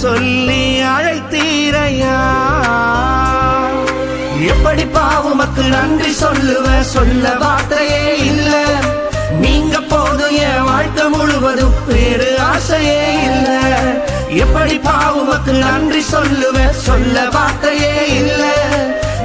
சொல்லி அழைத்தீரையா? எப்படி பாவுமக்கு நன்றி சொல்லுவ? சொல்ல வார்த்தையே இல்ல. நீங்க போதும் என் வாழ்க்கை முழுவதும் வேறு ஆசையே இல்ல. எப்படி பாவுமக்கு நன்றி சொல்லுவ? சொல்ல வார்த்தையே இல்ல.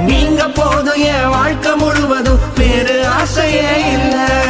நீங்க போதும் என் வாழ்க்கை முழுவதும் வேறு ஆசையே இல்லை.